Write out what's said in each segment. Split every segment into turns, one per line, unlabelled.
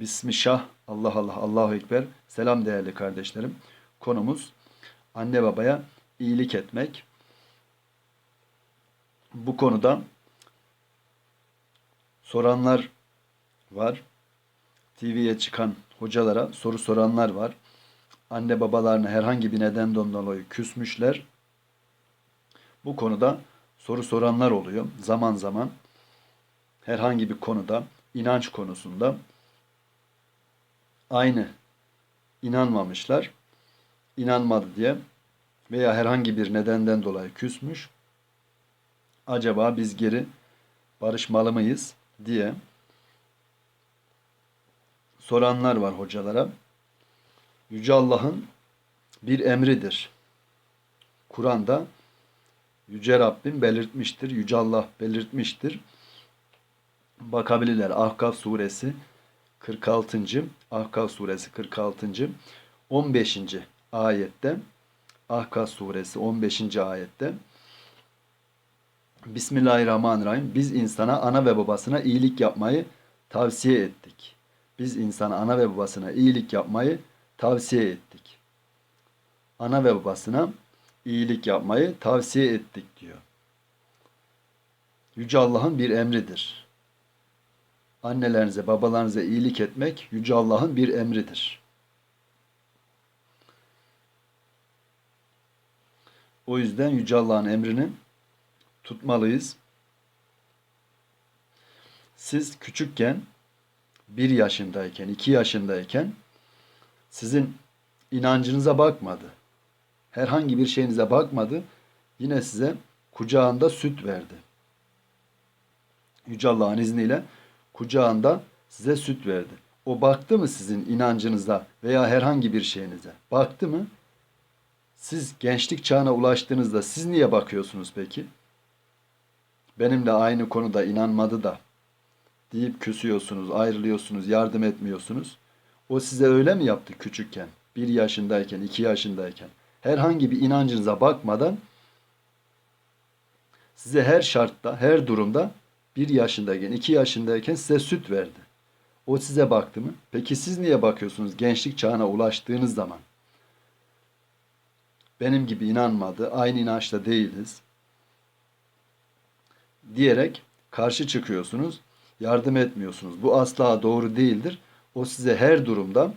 Bismillah, Allah Allah, Allahu Ekber. Selam değerli kardeşlerim. Konumuz anne babaya iyilik etmek. Bu konuda soranlar var. TV'ye çıkan hocalara soru soranlar var. Anne babalarına herhangi bir nedenden dolayı küsmüşler. Bu konuda soru soranlar oluyor zaman zaman. Herhangi bir konuda, inanç konusunda aynı inanmamışlar. İnanmadı diye veya herhangi bir nedenden dolayı küsmüş. Acaba biz geri barışmalı mıyız diye soranlar var hocalara. Yüce Allah'ın bir emridir. Kur'an'da Yüce Rabbim belirtmiştir. Yüce Allah belirtmiştir. Bakabilirler. Ahkaf suresi 46. Ahkaf suresi 46. 15. ayette Ahkaf suresi 15. ayette Bismillahirrahmanirrahim. Biz insana ana ve babasına iyilik yapmayı tavsiye ettik. Biz insana ana ve babasına iyilik yapmayı tavsiye ettik. Ana ve babasına iyilik yapmayı tavsiye ettik diyor. Yüce Allah'ın bir emridir. Annelerinize, babalarınıza iyilik etmek Yüce Allah'ın bir emridir. O yüzden Yüce Allah'ın emrini tutmalıyız. Siz küçükken, bir yaşındayken, iki yaşındayken sizin inancınıza bakmadı. Herhangi bir şeyinize bakmadı. Yine size kucağında süt verdi. Yüce Allah'ın izniyle kucağında size süt verdi. O baktı mı sizin inancınıza veya herhangi bir şeyinize? Baktı mı? Siz gençlik çağına ulaştığınızda siz niye bakıyorsunuz peki? Benimle aynı konuda inanmadı da deyip küsüyorsunuz, ayrılıyorsunuz, yardım etmiyorsunuz. O size öyle mi yaptı küçükken? Bir yaşındayken, iki yaşındayken. Herhangi bir inancınıza bakmadan size her şartta, her durumda bir yaşındayken, iki yaşındayken size süt verdi. O size baktı mı? Peki siz niye bakıyorsunuz gençlik çağına ulaştığınız zaman? Benim gibi inanmadı, aynı inançta değiliz diyerek karşı çıkıyorsunuz, yardım etmiyorsunuz. Bu asla doğru değildir. O size her durumda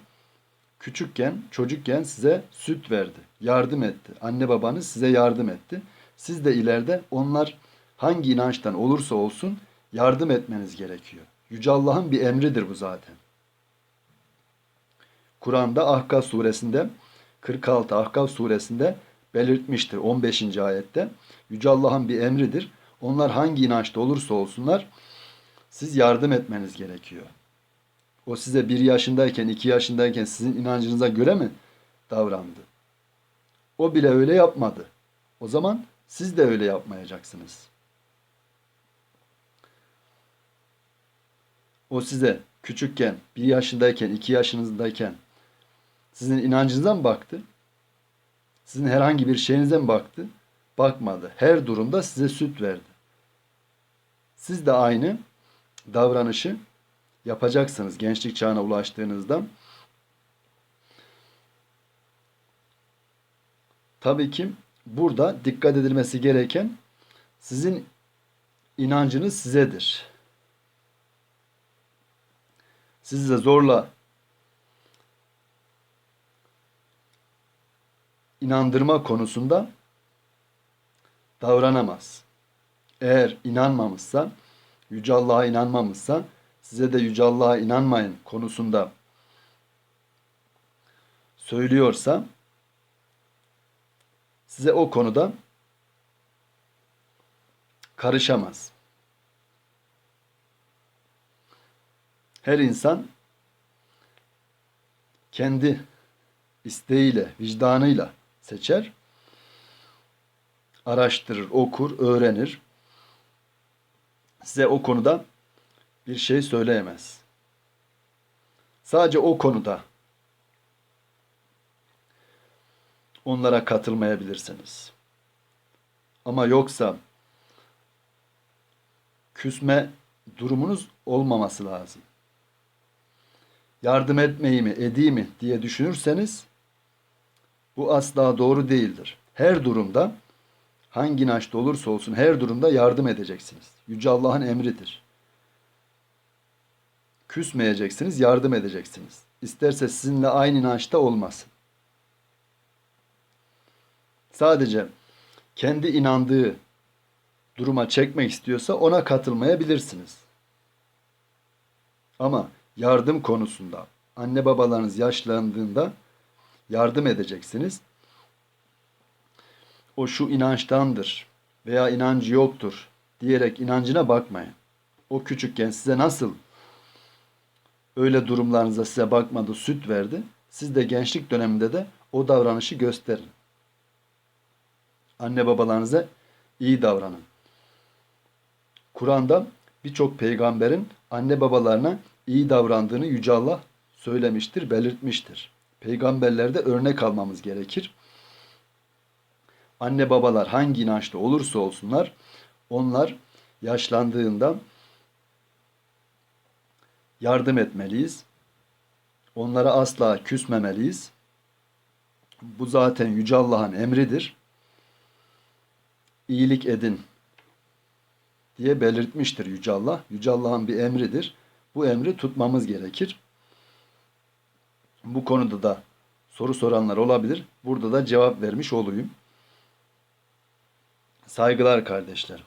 küçükken, çocukken size süt verdi, yardım etti. Anne babanız size yardım etti. Siz de ileride onlar hangi inançtan olursa olsun yardım etmeniz gerekiyor. Yüce Allah'ın bir emridir bu zaten. Kur'an'da Ahkaf suresinde 46 Ahkaf suresinde belirtmiştir 15. ayette. Yüce Allah'ın bir emridir. Onlar hangi inançta olursa olsunlar siz yardım etmeniz gerekiyor. O size bir yaşındayken, iki yaşındayken sizin inancınıza göre mi davrandı? O bile öyle yapmadı. O zaman siz de öyle yapmayacaksınız. O size küçükken, bir yaşındayken, iki yaşınızdayken sizin inancınıza mı baktı? Sizin herhangi bir şeyinize mi baktı? Bakmadı. Her durumda size süt verdi. Siz de aynı davranışı yapacaksınız gençlik çağına ulaştığınızda. Tabii ki burada dikkat edilmesi gereken sizin inancınız sizedir. Sizi de zorla inandırma konusunda davranamaz. Eğer inanmamışsa, Yüce Allah'a inanmamışsa, size de Yüce Allah'a inanmayın konusunda söylüyorsa, size o konuda karışamaz. Her insan kendi isteğiyle, vicdanıyla seçer, araştırır, okur, öğrenir. Size o konuda bir şey söyleyemez. Sadece o konuda onlara katılmayabilirsiniz. Ama yoksa küsme durumunuz olmaması lazım. Yardım etmeyi mi, edeyim mi diye düşünürseniz bu asla doğru değildir. Her durumda hangi inançta olursa olsun her durumda yardım edeceksiniz. Yüce Allah'ın emridir. Küsmeyeceksiniz, yardım edeceksiniz. İsterse sizinle aynı inançta olmasın. Sadece kendi inandığı duruma çekmek istiyorsa ona katılmayabilirsiniz. Ama yardım konusunda anne babalarınız yaşlandığında yardım edeceksiniz. O şu inançtandır veya inancı yoktur diyerek inancına bakmayın. O küçükken size nasıl öyle durumlarınıza size bakmadı, süt verdi. Siz de gençlik döneminde de o davranışı gösterin. Anne babalarınıza iyi davranın. Kur'an'da birçok peygamberin anne babalarına iyi davrandığını Yüce Allah söylemiştir, belirtmiştir. Peygamberlerde örnek almamız gerekir. Anne babalar hangi inançta olursa olsunlar, onlar yaşlandığında yardım etmeliyiz. Onlara asla küsmemeliyiz. Bu zaten Yüce Allah'ın emridir. İyilik edin diye belirtmiştir Yüce Allah. Yüce Allah'ın bir emridir. Bu emri tutmamız gerekir. Bu konuda da soru soranlar olabilir. Burada da cevap vermiş olayım. Saygılar kardeşlerim.